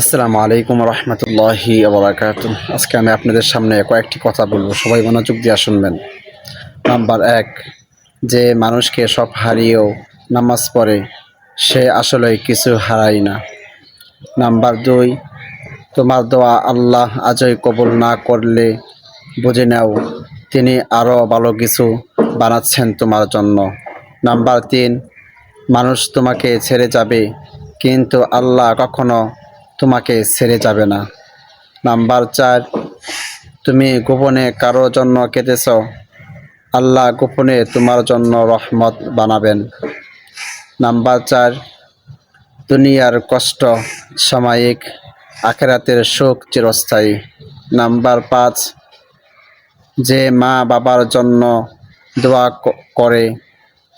আসসালামু আলাইকুম রহমতুল্লাহি আবরাকাত আজকে আমি আপনাদের সামনে কয়েকটি কথা বলব, সবাই মনোযোগ দিয়ে শুনবেন। নাম্বার এক, যে মানুষকে সব হারিয়েও নামাজ পড়ে, সে আসলে কিছু হারায় না। নাম্বার দুই, তোমার দোয়া আল্লাহ আজই কবুল না করলে বুঝে নাও, তিনি আরও ভালো কিছু বানাচ্ছেন তোমার জন্য। নাম্বার তিন, মানুষ তোমাকে ছেড়ে যাবে, কিন্তু আল্লাহ কখনো তোমাকে ছেড়ে যাবে না। নাম্বার চার, তুমি গোপনে কারোর জন্য কেঁদেছ? আল্লাহ গোপনে তোমার জন্য রহমত বানাবেন। নাম্বার চার, দুনিয়ার কষ্ট, সাময়িক আখেরাতের সুখ চিরস্থায়ী। নাম্বার পাঁচ, যে মা বাবার জন্য দোয়া করে,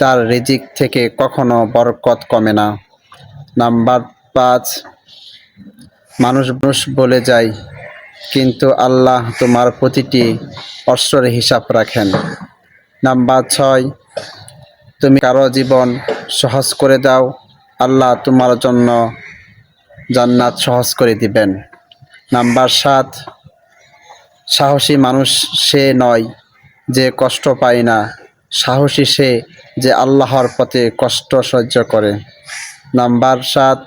তার রিজিক থেকে কখনো বরকত কমে না। নাম্বার পাঁচ মানুষ মানুষ বলে যায়, কিন্তু আল্লাহ তোমার প্রতিটি অস্ত্রের হিসাব রাখেন। নাম্বার ছয়, তুমি কারও জীবন সহজ করে দাও, আল্লাহ তোমার জন্য জান্নাত সহজ করে দিবেন। নাম্বার সাত, সাহসী মানুষ সে নয় যে কষ্ট পায় না, সাহসী সে যে আল্লাহর পথে কষ্ট সহ্য করে। নাম্বার সাত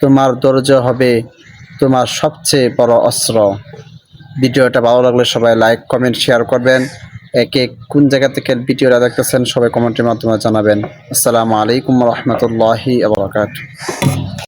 তোমার ধৈর্য হবে তোমার সবচেয়ে বড় অস্ত্র। ভিডিওটা ভালো লাগলে সবাই লাইক কমেন্ট শেয়ার করবেন। একে কোন জায়গা থেকে ভিডিওটা দেখতেছেন সবাই কমেন্টের মাধ্যমে জানাবেন। আসসালামু আলাইকুম রহমতুল্লাহি আবরকাত